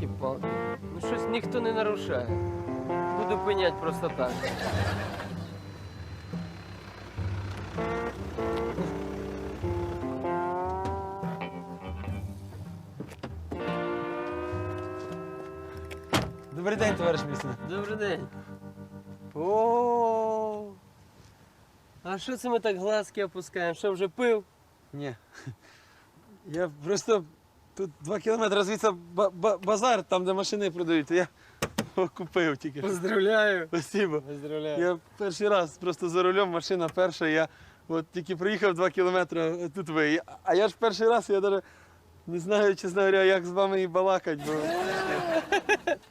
Йолки-палки. Ну щось ніхто не нарушає. Буду пенять просто так. Добрий день, товариш місний. Добрий день. О. А що це ми так глазки опускаємо? Що вже пив? Ні. Я просто тут два кілометри звідси ба- ба- базар, там, де машини продають, то я купив тільки. Поздравляю. Спасибо. Поздравляю. Я перший раз просто за рулем, машина перша, я от тільки проїхав два кілометри, а тут ви. А я ж перший раз, я навіть не знаю, чесно говоря, як з вами і балакать, бо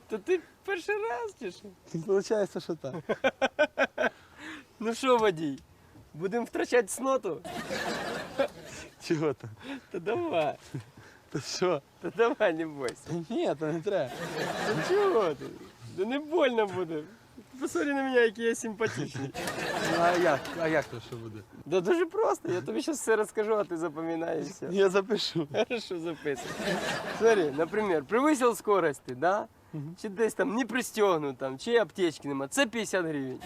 То ти перший раз чи що? виходить, що так. Ну що, водій? Будемо втрачати сноту? Чого там? Та давай. Та що? Та давай, не бойся. Ні, то не треба. Та чого ти? Да не больно буде. Посмотри на мене, який я симпатичний. Ну, а як? А як то що буде? Да дуже просто. Я тобі зараз все розкажу, а ти запам'ятаєш все. Я запишу. Хорошо записывай. Смотри, например, превысил скорости, да? Чи десь там не пристегнут, там, чи аптечки нема. Це 50 гривень.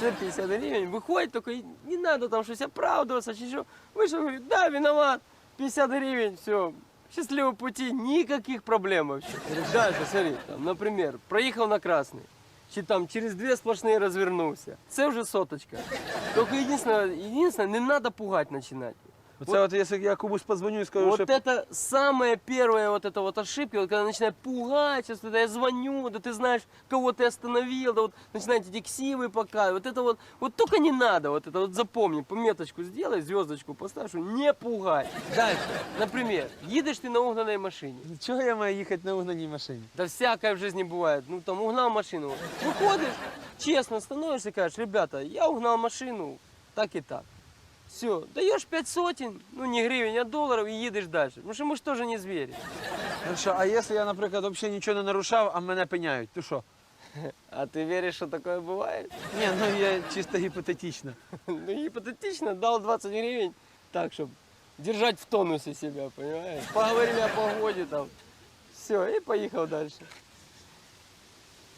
Це 50 гривень. Виходить, тільки не надо там щось оправдуватися, чи що. Вийшов, говорить, да, виноват, 50 гривень, все. Счастливого пути, никаких проблем вообще. Дальше, смотри, там, например, проехал на красный, чи там через две сплошные развернулся. Це вже соточка. Только единственное, единственное, не надо пугать начинать. Оце от, якщо я комусь позвоню і скажу, Вот що это самая первая вот эта вот ошибка, вот когда начинает пугать, сейчас когда я звоню, да ты знаешь, кого ты остановил, да вот начинаете эти ксивы показывать, вот это вот, вот только не надо, вот это вот запомни, пометочку сделай, звездочку поставь, что не пугать. Дальше, например, едешь ты на угнанной машине, чого я маю їхати на угнаній машині? да всякое в жизни бывает, ну там угнал машину, выходишь, честно становишься и кажешь, ребята, я угнал машину, так и так. Все, даешь пять сотен, ну не гривен, а долларов и едешь дальше. Потому что мы же тоже не звери. Ну що, а якщо я, наприклад, взагалі нічого не нарушав, а мене пеняють, то що? А ты веришь, что такое бывает? Ні, ну я чисто гіпотетично. Ну, гипотетично дал 20 гривен так, чтобы держать в тонусе себя, понимаешь? Поговорили о погоде там. Все, и поехал дальше.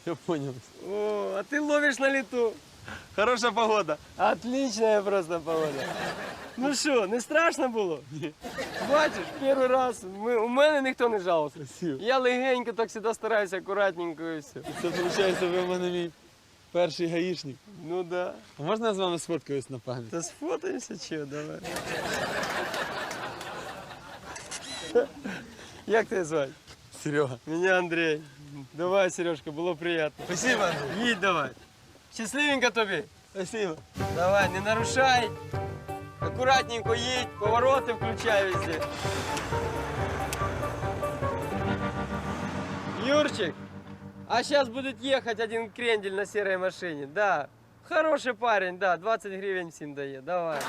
Я понял. О, а ты ловишь на лету. Хороша погода. Отличная просто погода. Ну що, не страшно було? Бачиш, перший раз ми, у мене ніхто не жалувався. Я легенько так завжди стараюся, акуратненько і все. Це виходить, ви в мене мій перший гаїшник. Ну да. А можна я з вами сфоткаюсь на пам'ять? Та сфотаємося чи давай. Як тебе звати? Серега. Меня Андрей. Давай, Сережка, було приятно. Спасибо. Їдь давай. Щасливенько тобі. Спасибо. Давай, не нарушай. Аккуратненько їдь, повороти включай везде. Юрчик, а сейчас будет ехать один крендель на серой машине. Да, хороший парень, да, 20 гривен всем дает. Давай.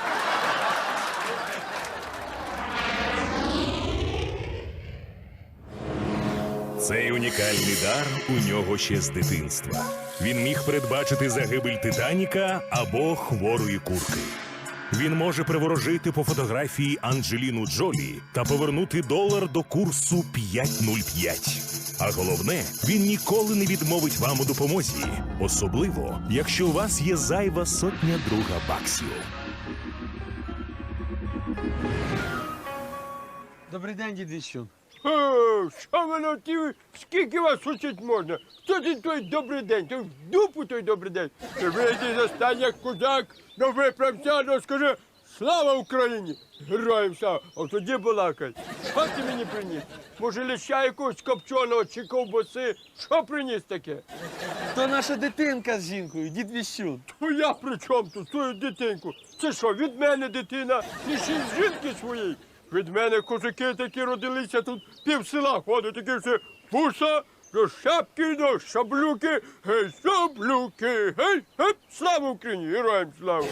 Цей унікальний дар у нього ще з дитинства. Він міг передбачити загибель Титаніка або хворої курки. Він може приворожити по фотографії Анджеліну Джолі та повернути долар до курсу 5.05. А головне, він ніколи не відмовить вам у допомозі, особливо якщо у вас є зайва сотня друга баксів. Добрий день, дід Віщун. Що ви на ті? Скільки вас учить можна? Хто ти той добрий день? Ти в дупу той добрий день. Ти вийди за стань як козак, ну виправся, ну скажи слава Україні! Героям слава! А тоді балакай. Що ти мені приніс? Може, леща якогось копченого чи ковбаси? Що приніс таке? То наша дитинка з жінкою, дід Віщун. То я при чому тут свою дитинку? Це що, від мене дитина? І ще й з жінки своєї? Від мене козаки такі родилися, тут пів села ходить, такі всі вуса, до шапки, до шаблюки, гей, шаблюки, гей, гей, слава Україні, героям слава!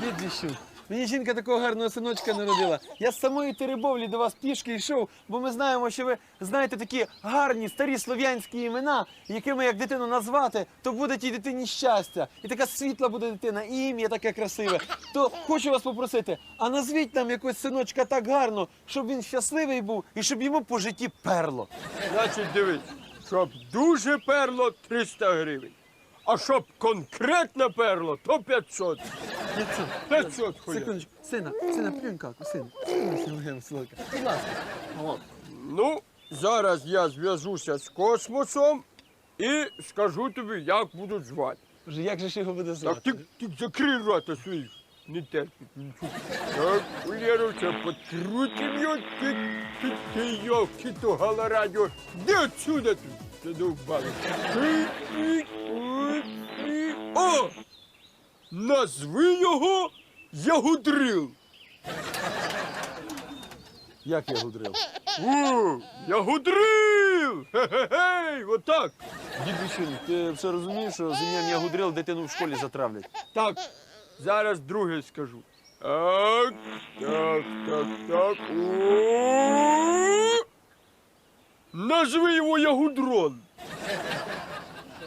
Дід Віщун. Мені жінка такого гарного синочка народила. Я з самої Теребовлі до вас пішки йшов, бо ми знаємо, що ви знаєте такі гарні старі слов'янські імена, якими як дитину назвати, то буде тій дитині щастя. І така світла буде дитина, і ім'я таке красиве. То хочу вас попросити, а назвіть нам якось синочка так гарно, щоб він щасливий був і щоб йому по житті перло. Значить, дивись, щоб дуже перло 300 гривень. А щоб конкретно перло, то 500. 500 хуя. Секундочку, сина, сина, плюнь каку, сина. Сина, сина, силка. Будь ласка. Ну, зараз я зв'яжуся з космосом і скажу тобі, як будуть звати. Боже, як же ж його буде Так звати? ти, ти закрий рота свій. Не терпить. Так, Улєру, це подкрутим його, ти, ти, ти то галарадіо. Де отсюда ти? Ти довбали. О! Назви його Ягудрил. Як я гудрив? О, Ягудрил! Хе-хе-хей, отак. Дідусю, ти все розумієш, що з ім'ям я гудрил дитину в школі затравлять? Так, зараз друге скажу. Так, так, так, так. О! Назви його Ягудрон.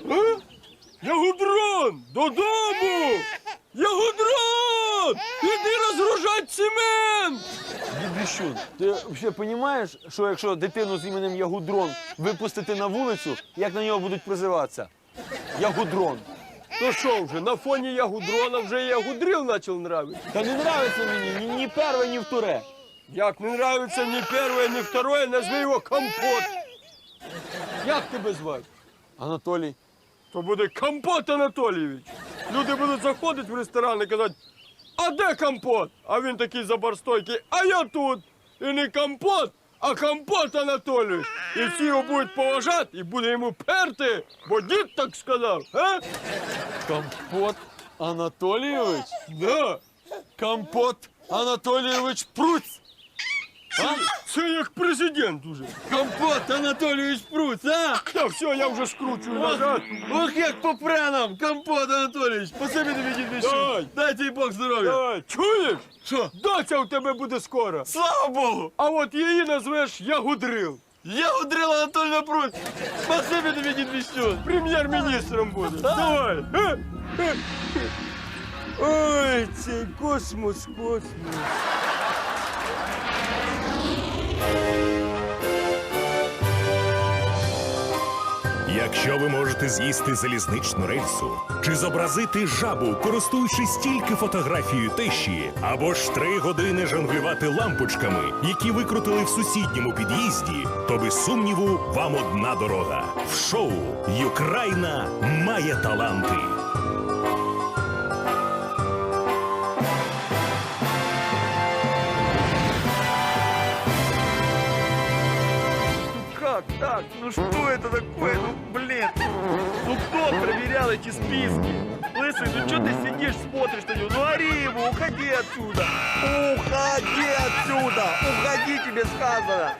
А? Ягудрон! Додому! Ягудрон! Іди розгружать цемент! Дідусю, ти взагалі розумієш, що якщо дитину з іменем Ягудрон випустити на вулицю, як на нього будуть призиватися? Ягудрон. То що вже, на фоні Ягудрона вже і Ягудрил почав нравитися. Та не нравиться мені ні, ні перше, ні вторе. Як не нравится ні перше, ні второе, назви його компот. Як тебе звати? Анатолій. То буде компот Анатолійович. Люди будуть заходити в ресторан і казати, а де компот? А він такий забарстойкий, а я тут. І не компот, а компот Анатолійович. І всі його будуть поважати і буде йому перти, бо дід так сказав. А? Компот Анатолійович? Да. Компот Анатолійович Пруць. Це як президент уже. Компот Анатолійович Пруць, а? Та все, я вже скручую назад. Ох, як попре нам, Компот Анатолійович. Спасибі тобі, дід Мішу. Давай. Дайте їй Бог здоров'я. Давай, чуєш? Що? Доця у тебе буде скоро. Слава Богу! А от її назвеш Ягудрил. Я удрила Анатолія Пруць. Спасибі тобі, дід Прем'єр-міністром буде. Давай. Е, е. Ой, цей космос, космос. Якщо ви можете з'їсти залізничну рельсу чи зобразити жабу, користуючись тільки фотографією тещі, або ж три години жонглювати лампочками, які викрутили в сусідньому під'їзді, то без сумніву вам одна дорога. В шоу Юкраїна має таланти. Что это такое? Ну блин. Ну кто проверял эти списки? Лысый, ну что ты сидишь, смотришь на него? Ну ори ему, уходи отсюда. Уходи отсюда. Уходи, тебе сказано.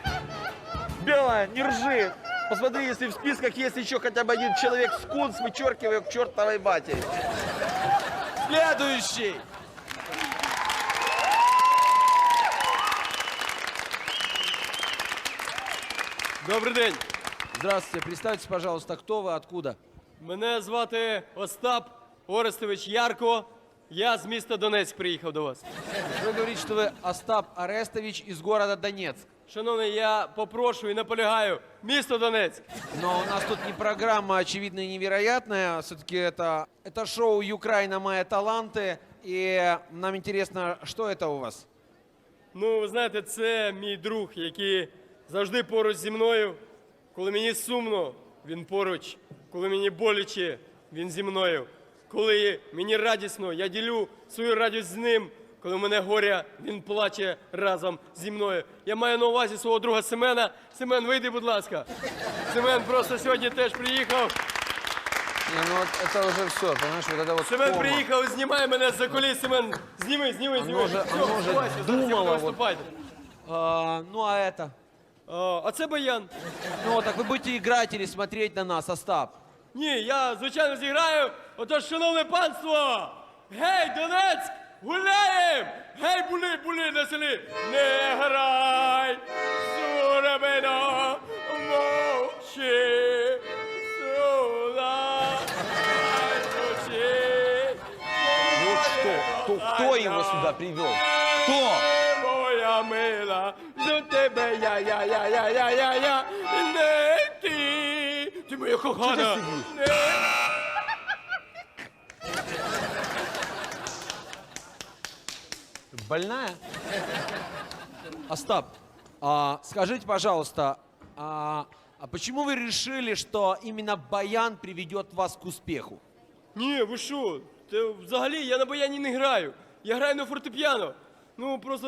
Белая, не ржи. Посмотри, если в списках есть еще хотя бы один человек скунс, вычеркивай его к чертовой матери. Следующий. Добрий день. Здравствуйте, представьтесь, пожалуйста, кто вы, откуда? Мене звати Остап Орестович Ярко. Я з міста Донецьк приїхав до вас. Вы говорите, что вы Остап Арестович из города Донецк. Шановний, я попрошу і наполягаю. Місто Донецьк. Но у нас тут не программа очевидно и невероятная, все-таки это, это шоу «Украина. Мои таланты». И нам интересно, что это у вас? Ну, ви знаєте, це мій друг, який завжди поруч зі мною. Коли мені сумно, він поруч. Коли мені боляче, він зі мною. Коли мені радісно, я ділю свою радість з ним. Коли в мене горя, він плаче разом зі мною. Я маю на увазі свого друга Семена. Семен, вийди, будь ласка. Семен просто сьогодні теж приїхав. Не, ну вот это уже все, понимаешь, вот это вот Семен кома. приїхав, знімає мене за коліс. Семен, зніми, зніми, зніми. вже- Все, воно вже вставайся, зараз я буду думало, от. виступати. А, ну а это? А, а це Баян. Ну так вы будете играть или смотреть на нас, Остап? Ні, я звичайно зіграю. Отож, шановне панство! Гей, Донецьк! Гуляєм! Гей, були, були на селі! Не грай! Суремено мовчи! Сула! мовчи! Вот кто, кто, кто его сюда привел? Кто? Моя мила, до тебе я, я, я, я, я, я, я, не ти. Ти моя кохана. Не Больная? Остап, а, скажите, пожалуйста, а, а почему вы решили, что именно баян приведет вас к успеху? Ні, ви що? Це взагалі я на баяні не граю. Я граю на фортепіано. Ну просто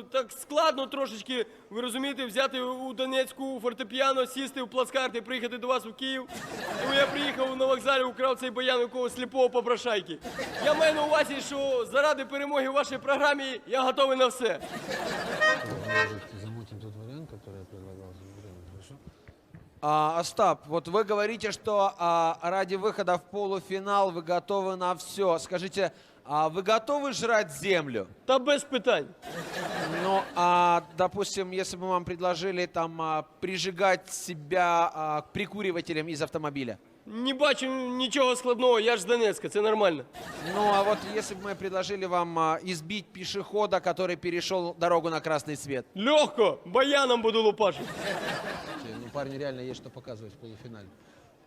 е, так складно трошечки, ви розумієте, взяти у Донецьку фортепіано, сісти в плацкарт і приїхати до вас у Київ. Тому я приїхав на вокзалі, украв цей баян у якогось сліпого попрошайки. Я маю на увазі, що заради перемоги в вашій програмі я готовий на все. А, Остап, вот вы говорите, что а, ради выхода в полуфинал вы готовы на все. Скажите, а вы готовы жрать землю? Та без питань. Ну, а, допустим, если бы вам предложили там а, прижигать себя а, к прикуривателям из автомобиля. Не бачу нічого складного, я ж з Донецька, це нормально. Ну, а вот если бы мы предложили вам а, избить пешехода, который перешел дорогу на красный свет. Легко, баяном буду лупашити. Ну, парни реально есть что показывать в полуфинале.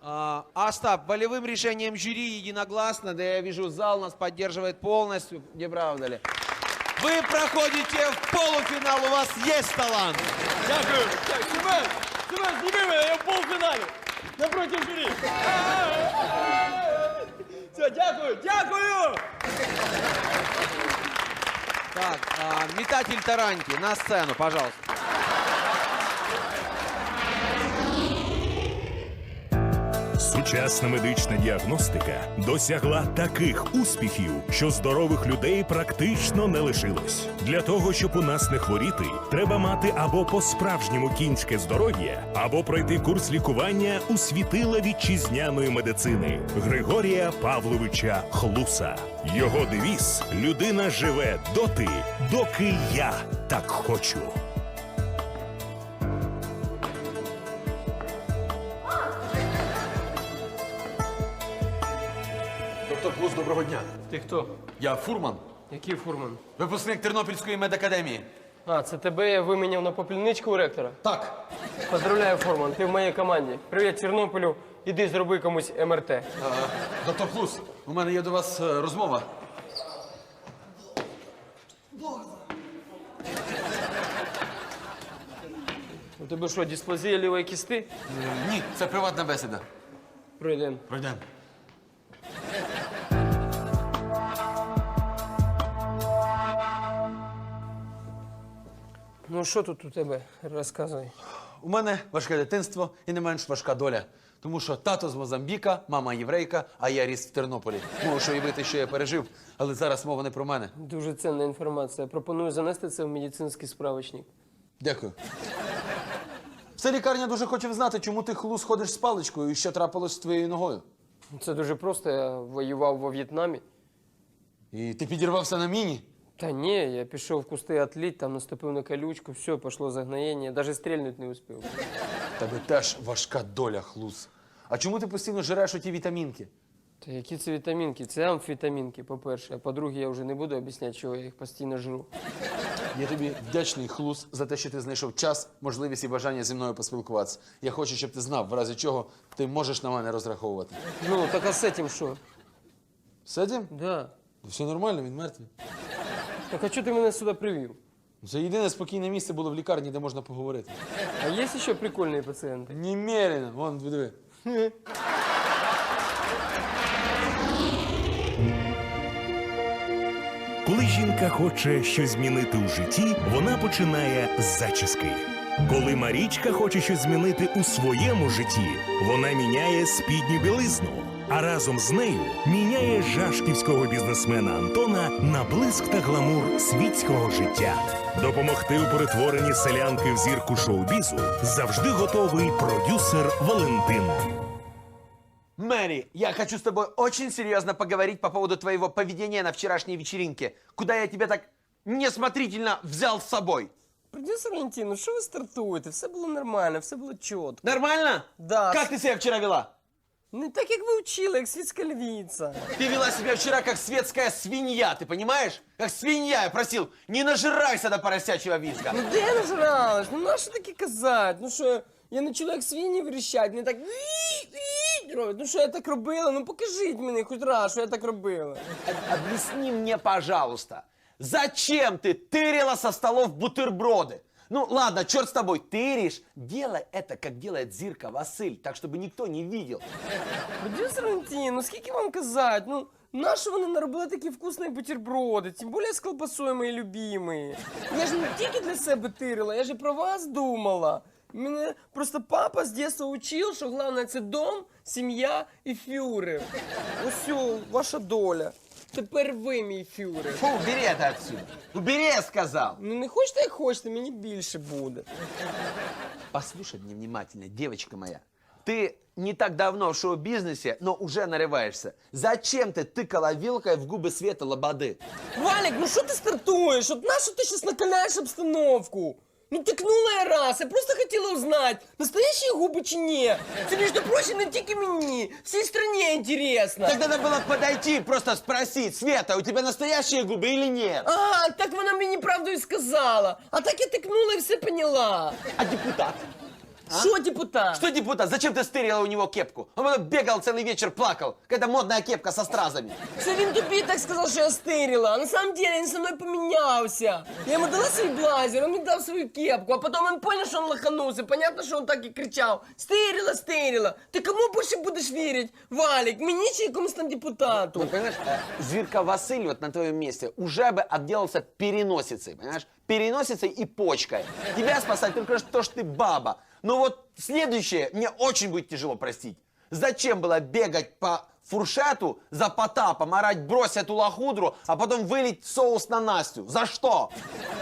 А, Остап, волевым решением жюри единогласно, да я вижу, зал нас поддерживает полностью, не правда ли? Вы проходите в полуфинал, у вас есть талант. Дякую. Так, Семен, Семен, зніми мене, я в полуфіналі. Напротив журі. Все, дякую, дякую. Так, а, метатель тараньки на сцену, пожалуйста. Сучасна медична діагностика досягла таких успіхів, що здорових людей практично не лишилось. Для того, щоб у нас не хворіти, треба мати або по-справжньому кінське здоров'я, або пройти курс лікування у світила вітчизняної медицини Григорія Павловича Хлуса. Його девіз людина живе доти, доки я так хочу. Доброго дня. Ти хто? Я фурман, Який фурман? випускник Тернопільської медакадемії. А, це тебе я виміняв на попільничку у ректора? Так. Поздравляю, фурман, ти в моїй команді. Привіт, Тернополю. Іди зроби комусь МРТ. Доктор Клус, у мене є до вас е, розмова. У тебе що, дисплазія лівої кісти? Е, Ні, це приватна бесіда. Пройдемо. Пройдемо. Ну що тут у тебе? Розказуй. У мене важке дитинство і не менш важка доля. Тому що тато з Мозамбіка, мама єврейка, а я ріс в Тернополі. Можеш уявити, що я пережив, але зараз мова не про мене. Дуже цінна інформація. Пропоную занести це в медицинський справочник. Дякую. Вся лікарня дуже хоче знати, чому ти хлус ходиш з паличкою і що трапилось з твоєю ногою. Це дуже просто. Я воював во В'єтнамі. І ти підірвався на міні. Та ні, я пішов в кусти атліт, там наступив на колючку, все, пішло загноєння, навіть стрільнути не успів. Тебе теж важка доля, хлус. А чому ти постійно жреш оті вітамінки? Та які це вітамінки? Це амфітамінки, по-перше. А по-друге, я вже не буду об'ясняти, чого я їх постійно жру. Я тобі вдячний, хлус, за те, що ти знайшов час, можливість і бажання зі мною поспілкуватися. Я хочу, щоб ти знав, в разі чого ти можеш на мене розраховувати. Ну, так а з цим що? Сидім? Да. Все нормально, він мертвий. Так а чого ти мене сюди привів? Це єдине спокійне місце було в лікарні, де можна поговорити. А є ще прикольні пацієнти? Немерено, вон диви. Коли жінка хоче щось змінити у житті, вона починає з зачіски. Коли Марічка хоче щось змінити у своєму житті, вона міняє спідню білизну. А разом з нею міняє жашківського бізнесмена Антона на блиск та гламур світського життя. Допомогти у перетворенні селянки в зірку шоу-бізу завжди готовий продюсер Валентин. Мэри, я хочу с тобой очень серьезно поговорить по поводу твоего поведения на вчерашней вечеринке, куда я тебя так несмотрительно взял с собой. Продюсер Валентин, ну що ви стартуєте? Все було нормально, все було чітко. Нормально? Да. Как ты себя вчера вела? Не так, як ви вчили, як світська львіця. Ты вела себя вчера как светская свинья, ты понимаешь? Как свинья, я просил, не нажирайся до поросячьего визга. Ну де я нажралась? Ну нащо таке казати? Ну що, я не чула, як свині верещать, не так «Ві-ві» роблять. Ну що я так робила? Ну покажіть мені хоч раз, що я так робила. Объясни мне, пожалуйста, зачем ты тырила со столов бутерброды? Ну ладно, черт с тобой, тыришь. Делай это, как делает Зирка Василь, так, чтобы никто не видел. Продюсер Валентин, ну скільки вам казати? Ну, нащо вони наробили такі вкусні бутерброди? Тим більше з колбасою мої любимі. Я ж не тільки для себе тирила, я ж і про вас думала. Мене просто папа з дитинства учив, що головне це дом, сім'я і фюрер. Ось о, ваша доля. Тепер ви мій фюрер. Фу, убери это отсюда. Убери, я сказал. Ну не хочете, як хочете, мені більше буде. Послушай меня внимательно, девочка моя. Ты не так давно в шоу-бизнесе, но уже нарываешься. Зачем ты тыкала вилкой в губы Света Лободы? Валік, ну що ти стартуєш? От нащо ти зараз накаляєш обстановку? Ну тикнула я раз, я просто хотіла узнать, настоящие губи чи ні. Це, між прочим, не тільки мені, всій стране интересно. Так надо было подойти, просто спросить, Света, у тебя настоящие губы или нет? А, так вона мені правду і сказала. А так я тикнула і все поняла. А депутат? Що депутат? Что депутат? Зачем ты стырила у него кепку? Он потом бегал целый вечер, плакал. Какая-то модная кепка со стразами. Це він тобі так сказав, що я стирила. А на самом деле він со мною помінявся. Я йому дала свій блазер, він мені дав свою кепку, а потом він понял, що він лоханувся. Понятно, що він так і кричав. Стирила, стирила. Ти кому більше будеш вірити? Валік, мені чи якомусь там депутату? Вот, понимаешь, э, Зверка Василь вот на твоем месте уже бы отделался переносицей, понимаешь? Переносицей и почкой. Тебя спасать только то, что ты баба. Но вот следующее мне очень будет тяжело простить. Зачем было бегать по фуршету за Потапом, орать брось эту лохудру, а потом вылить соус на Настю? За что?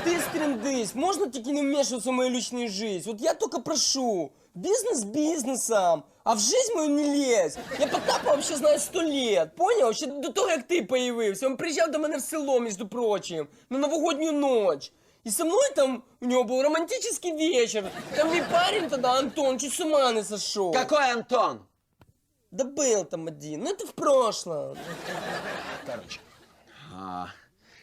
Ти стріндись, можна тільки не вмешиваться в мою личную жизнь. Вот я только прошу. Бизнес бизнесом, а в жизнь мою не лезь. Я Потапа вообще знаю сто лет, понял? Ще до того, як ти появився. Він приїжджав до мене в село, між прочим, на новогодню ночь. И со мной там у него был романтический вечер. Там мой парень тогда, Антон, чуть с ума не сошел. Какой Антон? Да был там один, но это в прошлом. Короче, а,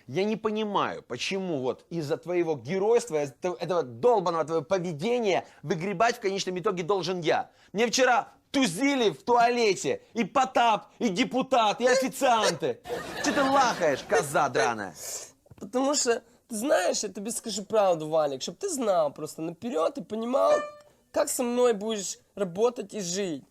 я не понимаю, почему вот из-за твоего геройства, из этого долбанного твоего поведения выгребать в конечном итоге должен я. Мне вчера тузили в туалете и Потап, и депутат, и официанты. Че ты лахаешь, коза драная? Потому что, ты знаешь, я тебе скажу правду, Валик, чтобы ты знал просто наперед и понимал, как со мной будешь работать и жить.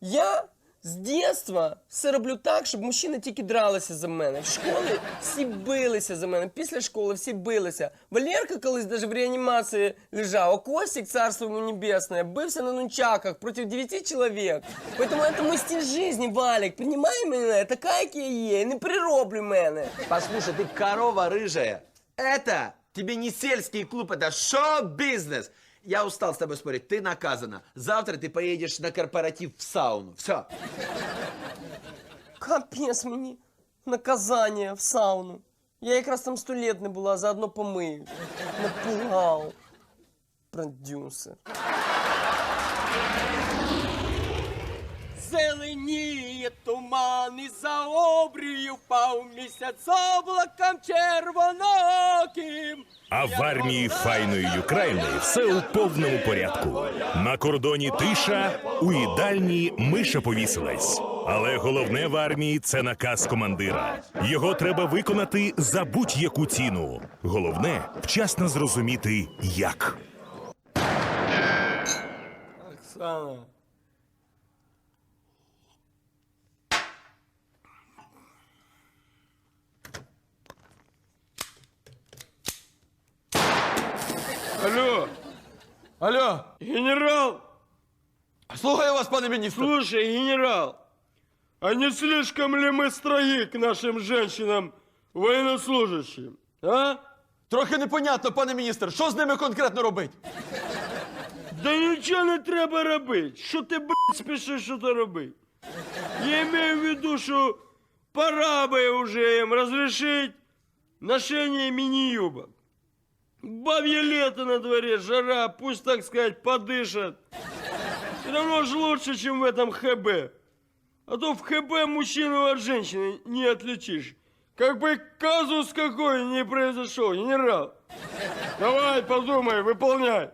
Я з дитинства все роблю так, щоб мужчини тільки дралися за мене. В школі всі билися за мене. Після школи всі билися. Валерка колись навіть в реанімації лежав, а Костік, царство йому небесне, бився на нунчаках проти 9 чоловік. Поэтому это мой стиль жизни, Валик. Приймай мене, така, як я є, не прироблю мене. Послушай, ты корова рыжая. Это тебе не сельский клуб, это шоу-бизнес. Я устал с тобой спорить, ты наказана. Завтра ты поедешь на корпоратив в сауну. Все. Капець мені наказання в сауну. Я якраз там сто лет не була, заодно помию. Напугав. Продюсер. Зеленіє туман і за обрію впав місяць облаком червоноким. А в армії файної Юкраїни все у повному порядку. На кордоні тиша, у їдальні миша повісилась. Але головне в армії це наказ командира. Його треба виконати за будь-яку ціну. Головне вчасно зрозуміти, як. Оксана. Алло, Алло, генерал, слухаю вас, пане міністр. слушай, генерал, а не слишком ли мы строги к нашим женщинам военнослужащим, а? Трохи непонятно, пане міністр, що з ними конкретно робити? Да нічого не треба робити. Що ти, блядь, спішиш що то робити? Я имею в виду, что пора бы уже им разрешить ношение мини-юбок. Бабье лето на дворе, жара, пусть, так сказать, подышат. Все равно же лучше, чем в этом ХБ. А то в ХБ мужчину от женщины не отличишь. Как бы казус какой не произошел, генерал. Давай, подумай, выполняй.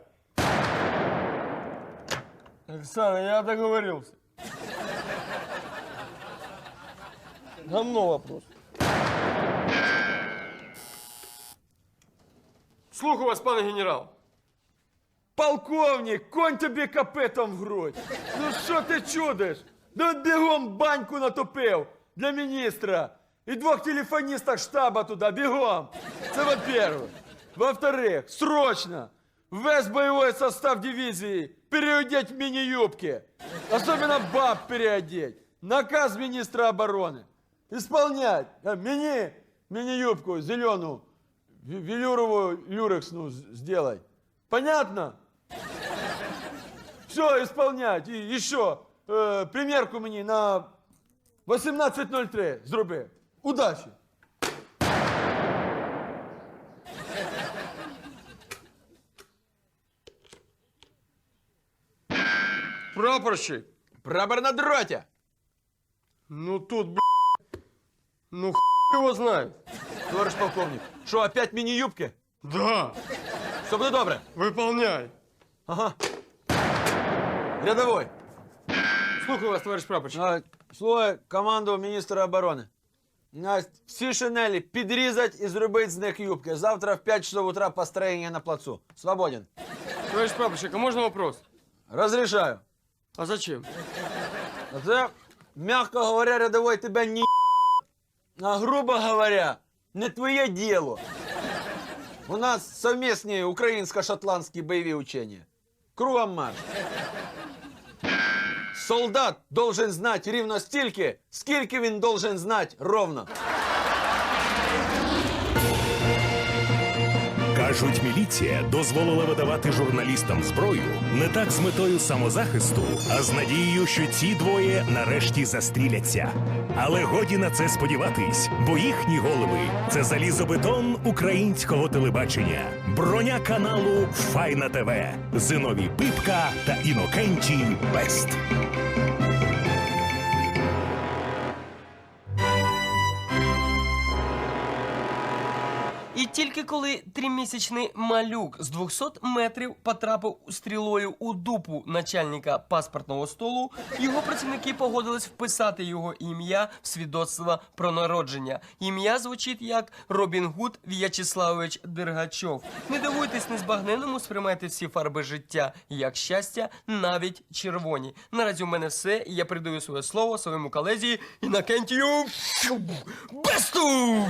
Оксана, я договорился. Гамно вопрос. Слухаю вас, пане генерал. Полковник, конь тобі капетом в грудь. Ну що ти чудиш? Да от бігом баньку натопив для міністра. І двох телефоністок штаба туди, бігом. Це во-первых. Во-вторых, срочно весь боевой состав дивизии переодеть в мини-юбки. Особенно баб переодеть. Наказ министра обороны. Исполнять. А, Мини, мини-юбку зеленую, ве- велюровую люрексную с- сделай. Понятно? Все, исполнять. І, і що? Е, примірку мені на 18.03 зроби. Удачі. Прапорщик. Прапор на дроті. Ну тут, б***, ну х** его знает. Товариш полковник, що, опять міні-юбки? Да, Все буде добре. выполняй. Ага. Рядовой. Слухаю вас, товарищ прапорщик. А, Слухай команду міністра оборони. Настя, всі шинелі підрізати і зробити з них юбки. Завтра в 5 часов утра построєння на плацу. Свободен. Товарищ прапорщик, а можно вопрос? Розрішаю. А зачем? А Це, м'яко говоря, рядовой тебе ні. А грубо говоря, не твоє діло. У нас совместні українсько-шотландські бойові учення. Кругом марш. Солдат должен знати рівно стільки, скільки він должен знати ровно. Кажуть, міліція дозволила видавати журналістам зброю не так з метою самозахисту, а з надією, що ці двоє нарешті застріляться. Але годі на це сподіватись, бо їхні голови це залізобетон українського телебачення, броня каналу Файна ТВ, Зиновій Пипка та Інокентій Бест. Тільки коли тримісячний малюк з 200 метрів потрапив стрілою у дупу начальника паспортного столу, його працівники погодились вписати його ім'я в свідоцтво про народження. Ім'я звучить як Робін Гуд В'ячеславович Дергачов. Не дивуйтесь незбагненному, сприймайте всі фарби життя як щастя, навіть червоні. Наразі у мене все. Я передаю своє слово своєму колезі Інокентію Бесту!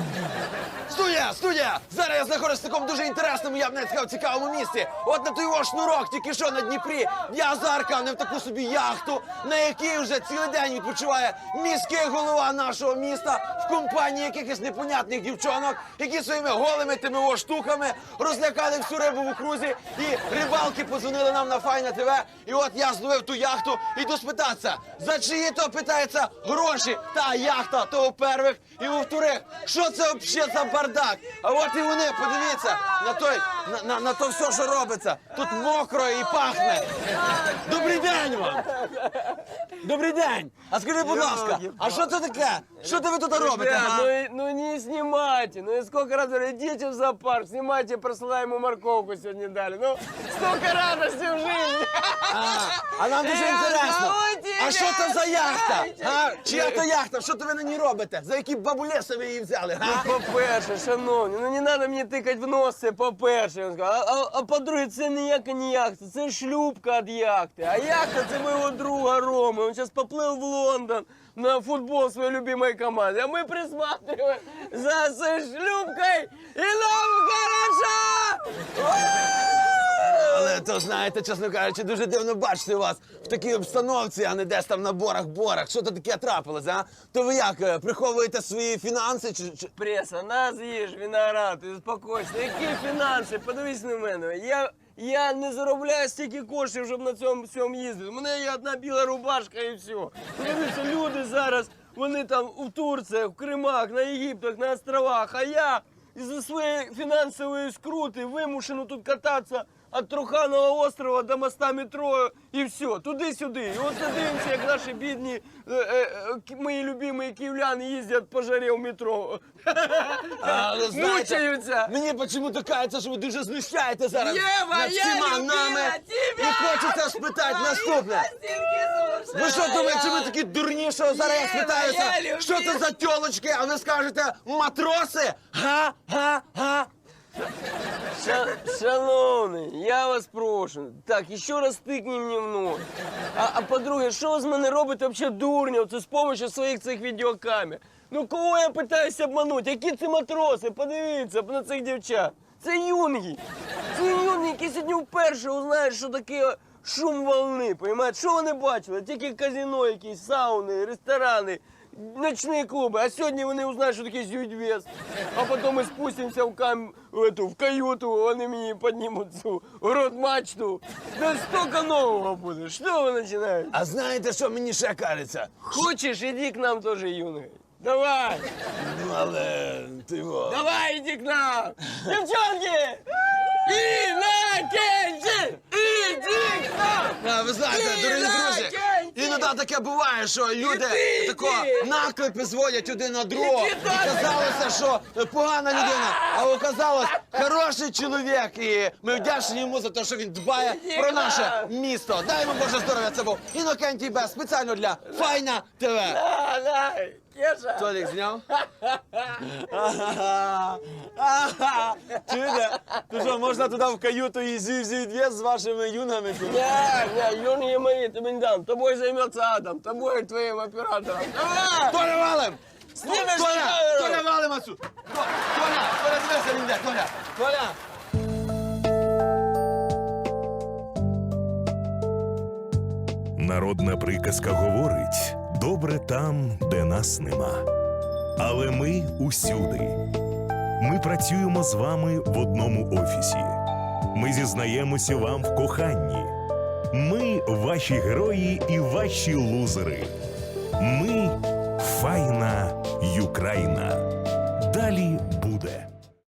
Студія, студія! Зараз я знаходжусь в такому дуже інтересному, я б навіть сказав, цікавому місці. От на той шнурок, тільки що на Дніпрі. Я заркав в таку собі яхту, на якій вже цілий день відпочиває міський голова нашого міста в компанії якихось непонятних дівчонок, які своїми голими тими о штуками розлякали всю рибу в окрузі. І рибалки позвонили нам на Файна ТВ. І от я зловив ту яхту, іду спитатися, за чиї то питається гроші та яхта, то у первих і у вторих. Що це взагалі за бардак? А от і вони, подивіться, на той, на, на, на то все, що робиться. Тут мокро і пахне. Добрий день вам! Добрий день! А скажи, будь ласка, а що це таке? Що це ви тут робите? Га? ну, и- ну не снимайте. Ну и сколько раз говорю, идите в зоопарк, снимайте, просылай ему морковку сегодня дали. Ну, столько радости в жизни. А, а нам дуже інтересно. А що це за яхта? А? Чия то яхта? Що то ви на ній робите? За які бабулеси ви її взяли? Ну, по-перше, шановні, ну не треба мені тикати в нос, це по-перше. Сказав. А, а, а по-друге, це ніяка не яхта, це шлюпка від яхти. А яхта це моєго друга Роми. Він зараз поплив в Лондон на футбол своєї любимої команди. А ми присматриваємо за цією шлюпкою і нам хорошо! Але то знаєте, чесно кажучи, дуже дивно бачити вас в такій обстановці, а не десь там на борах-борах. Що то таке трапилось, а? То ви як е, приховуєте свої фінанси? Чи, чи... Преса, нас їж, виноград, і успокойся. Які фінанси? Подивись на мене. Я, Я не заробляю стільки коштів, щоб на цьому всьому їздити. У мене є одна біла рубашка і все. Подивіться, люди зараз, вони там у Турціях, в Кримах, на Єгиптах, на островах, а я із-за своєї фінансової скрути вимушено тут кататися від Труханова острова до моста метро і все, туди-сюди. І от дивимося, як наші бідні, е, е, е, мої любимі київляни їздять по жарі в метро. А, знаєте, Мучаються. Мені почему-то кажеться, що ви дуже знущаєте зараз Єва, над я всіма любила нами. тебе! І хочеться спитати наступне. Ви що думаєте, ви такі дурні, що зараз я Єва, спитаюся, я що це за тьолочки, а ви скажете матроси? Га, га, га. Ша- Шановний, я вас прошу. Так, ще раз тикні мені в нос. А, а по-друге, що ви з мене робите взагалі дурня? Це з допомогою своїх цих відеокамер. Ну кого я питаюся обманути? Які це матроси? Подивіться на цих дівчат. Це юнги. Це юнги, які сьогодні вперше узнають, що таке шум волни. Понимаєте? Що вони бачили? Тільки казино, якісь сауни, ресторани. Ночні клуби, а сьогодні вони узнають, що таке зюдвес. А потім ми спустимося в, кам... в, эту, в каюту, вони мені піднімуть цю грот-мачту. Да столько нового буде. Що ви починаєте? А знаєте, що мені ще кажеться? Хочеш, іди к нам теж, юний. Давай, Ну, але ти во. давай, іди к нам. Девчонки! Інакенті! Іди к нам! А, ви знаєте, дорогі друзі! Іноді таке буває, що люди Іди, тако іди. наклепи зводять один на другого. Іди І казалося, що погана людина, а оказалось хороший чоловік. І ми вдячні йому за те, що він дбає Іди про наше місто. Дай йому Боже здоров'я, це був Інокентій Бес, спеціально для Файна ТВ. Да, да, Кеша. Толік зняв? Чуєте? Ну що, можна туди в каюту і зі з вашими юнами? Не, не, юные мои, ты не дам. Тобой займется Адам, тобой и твоим оператором. Давай! Толя валим! Знімеш Толя, камеру! Толя валим отсюд! Толя, Толя, дивися, він йде, Толя! Толя! Народна приказка говорить: добре там, де нас нема. Але ми усюди. Ми працюємо з вами в одному офісі. Ми зізнаємося вам в коханні. Ми ваші герої і ваші лузери. Ми файна Юкраїна. Далі